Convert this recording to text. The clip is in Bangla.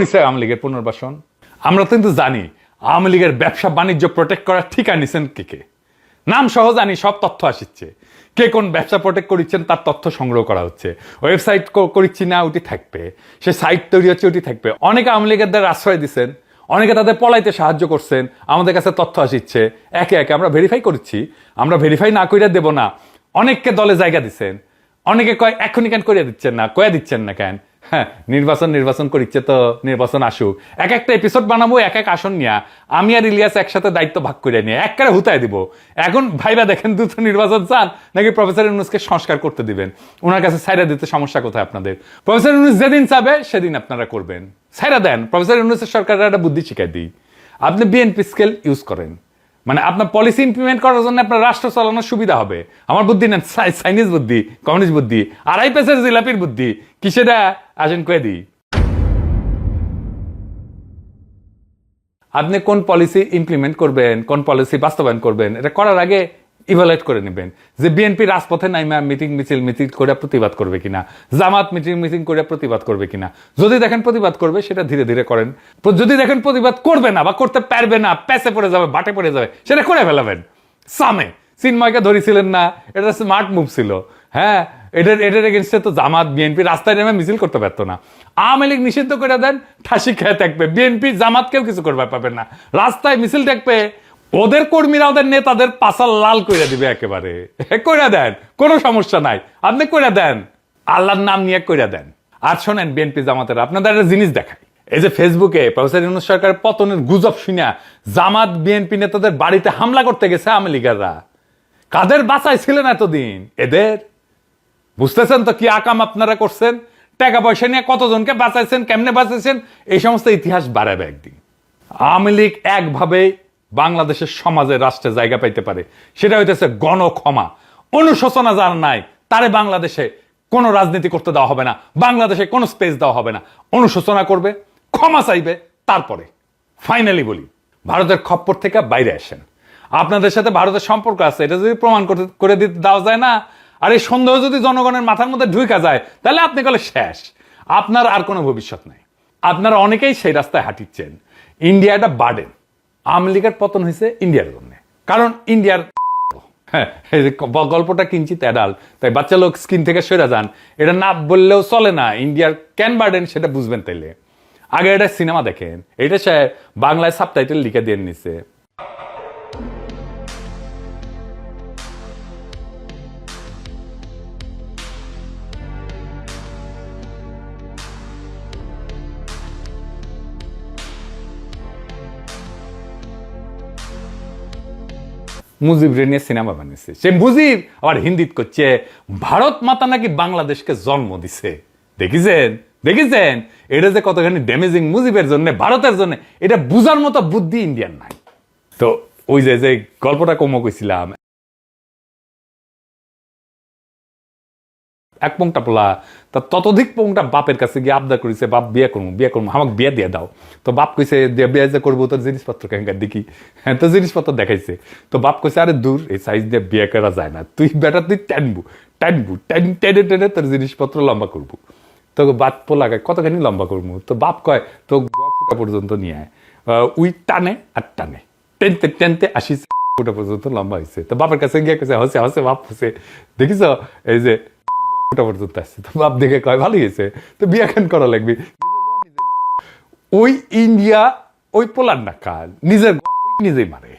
নিছে আওয়ামী লীগের পুনর্বাসন। আমরা কিন্তু জানি, আওয়ামী লীগের ব্যবসা বাণিজ্য প্রোটেক্ট করার ঠিকা নিছেন কে কে। নাম সহ জানি, সব তথ্য আসছে। কে কোন ব্যবসা প্রোটেক্ট করিচ্ছেন তার তথ্য সংগ্রহ করা হচ্ছে। ওয়েবসাইট করিচ্ছি না, ওটি থাকবে। সে সাইট তৈরি হচ্ছে, ওটি থাকবে। অনেকে আওয়ামী লীগের দ্বারা আশ্রয় দিচ্ছেন অনেকে তাদের পলাইতে সাহায্য করছেন, আমাদের কাছে তথ্য আসিচ্ছে একে একে আমরা ভেরিফাই করছি, আমরা ভেরিফাই না কইরা দেব না। অনেককে দলে জায়গা দিচ্ছেন অনেকে কয়, এখনই কেন করিয়া দিচ্ছেন না? কয়া দিচ্ছেন না কেন? হ্যাঁ নির্বাচন নির্বাচন করিচ্ছে তো নির্বাচন আসুক। এক একটা এপিসোড বানাবো, এক এক আসন নিয়া। আমি আর ইলিয়াস একসাথে দায়িত্ব ভাগ করে নিয়ে একবারে হুতায় দিব। এখন ভাইবা দেখেন দ্রুত নির্বাচন চান, নাকি প্রফেসর ইউনুসকে সংস্কার করতে দিবেন? ওনার কাছে সাইরা দিতে সমস্যা কোথায় আপনাদের? প্রফেসর ইউনুস যেদিন চাবে, সেদিন আপনারা করবেন। সাইরা দেন। প্রফেসর ইউনুসের সরকারের একটা বুদ্ধি শিখাই দিই। আপনি বিএনপি স্কেল ইউজ করেন। মানে আপনার পলিসি ইমপ্লিমেন্ট করার জন্য আপনার রাষ্ট্র চালানোর সুবিধা হবে। আমার বুদ্ধি না চাইনিজ বুদ্ধি কমিউনিস্ট বুদ্ধি, আড়াই পেসের জিলাপির বুদ্ধি কি সেটা আসেন কয়ে দিই। আপনি কোন পলিসি ইমপ্লিমেন্ট করবেন, কোন পলিসি বাস্তবায়ন করবেন, এটা করার আগে ইভালুয়েট করে নেবেন যে বিএনপি রাজপথে নাইমা মিটিং মিছিল মিটিং করে প্রতিবাদ করবে কিনা, জামাত মিটিং মিটিং করে প্রতিবাদ করবে কিনা। যদি দেখেন প্রতিবাদ করবে, সেটা ধীরে ধীরে করেন। যদি দেখেন প্রতিবাদ করবে না বা করতে পারবে না প্যাসে পড়ে যাবে, বাটে পড়ে যাবে, সেটা করে ফেলাবেন। সামে। চিন্ময়কে ধরেছিলেন না, এটা স্মার্ট মুভ ছিল। হ্যাঁ এটার এটার এগেনস্টে তো জামাত বিএনপি রাস্তায় নেমে মিছিল করতে পারতো না। আওয়ামী লীগ নিষিদ্ধ করে দেন, ঠাসি খেয়ে থাকবে বিএনপি জামাতকেও কিছু করবে পাবেন না। রাস্তায় মিছিল থাকবে ওদের কর্মীরা ওদের নেতাদের পাশাল লাল কইরা দিবে একেবারে। কইরা দেন, কোনো সমস্যা নাই। আপনি কইরা দেন, আল্লাহর নাম নিয়ে কইরা দেন। আর শোনেন, বিএনপি জামাতের, আপনাদের একটা জিনিস দেখায় এই যে ফেসবুকে প্রফেসর ইউনুস সরকারের পতনের গুজব শুনে জামাত, বিএনপি নেতাদের বাড়িতে হামলা করতে গেছে আওয়ামী লীগাররা কাদের বাঁচাইছিলেন এতদিন? এদের? বুঝতেছেন তো কি আকাম আপনারা করছেন? টাকা পয়সা নিয়ে কতজনকে বাঁচাইছেন, কেমনে বাঁচাইছেন? এই সমস্ত ইতিহাস বাড়াবে একদিন। আওয়ামী লীগ একভাবে বাংলাদেশের সমাজে, রাষ্ট্রে জায়গা পাইতে পারে। সেটা হইতেছে গণক্ষমা। অনুশোচনা যার নাই, তারে বাংলাদেশে কোনো রাজনীতি করতে দেওয়া হবে না। বাংলাদেশে কোনো স্পেস দেওয়া হবে না। অনুশোচনা করবে, ক্ষমা চাইবে, তারপরে। ফাইনালি বলি, ভারতের খপ্পর থেকে বাইরে আসেন। আপনাদের সাথে ভারতের সম্পর্ক আছে, এটা যদি প্রমাণ করে দিতে দেওয়া যায় না, আর এই সন্দেহ যদি জনগণের মাথার মধ্যে ঢুকা যায়, তাহলে আপনি কলে শেষ। আপনার আর কোনো ভবিষ্যৎ নাই। আপনারা অনেকেই সেই রাস্তায় হাঁটিচ্ছেন। ইন্ডিয়া একটা বার্ডেন আওয়ামী লীগের পতন হয়েছে ইন্ডিয়ার জন্য। কারণ ইন্ডিয়ার হ্যাঁ গল্পটা কিঞ্চিত অ্যাডাল তাই বাচ্চা লোক স্ক্রিন থেকে সরে যান, এটা না বললেও চলে না। ইন্ডিয়ার ক্যান বার্ডেন সেটা বুঝবেন তাইলে। আগে এটা সিনেমা দেখেন এটা সে বাংলায় সাবটাইটেল লিখে দিয়ে নিছে। মুজিব রে নিয়ে সিনেমা বানিয়েছে। সে মুজিব আবার হিন্দিত করছে, ভারত মাতা নাকি বাংলাদেশকে জন্ম দিছে? দেখিছেন? দেখিছেন? এটা যে কতখানি ড্যামেজিং মুজিবের জন্য, ভারতের জন্য, এটা বুঝার মতো বুদ্ধি ইন্ডিয়ান নাই। তো ওই যে যে গল্পটা কমো কইছিলাম এক পংটা পোলা তা ততোধিক পংটা বাপের কাছে গিয়ে আবদার করেছে, বাপ বিয়ে করব বিয়ে করব আমাকে বিয়ে দিয়ে দাও। তো বাপ কইছে দিয়ে বিয়ে যে করব, তোর জিনিসপত্র কেনকার দেখি? হ্যাঁ তো জিনিসপত্র দেখাইছে। তো বাপ কইছে, আরে দূর, এই সাইজ দিয়ে বিয়ে করা যায় না। তুই বেটা, তুই টানবু টানবু, টান, টেনে টেনে তোর জিনিসপত্র লম্বা করব। তো বাপ পোলাকে কতখানি লম্বা করব? তো বাপ কয়, তো ফুটা পর্যন্ত নিয়ে আয়। উই টানে আর টানে। টেনতে টেনতে আসিস ফুটা পর্যন্ত লম্বা হয়েছে তো বাপের কাছে গিয়ে কেছে হসে হসে, বাপ, হসে। দেখিস এই যে ফুটা পর্যন্ত আসছে তো বাপ দেখে কয়, ভালোই হয়েছে। তো বিয়া কেন করা লাগবে? ওই ইন্ডিয়া, ওই পোলার না কাজ। নিজের নিজেই মারে।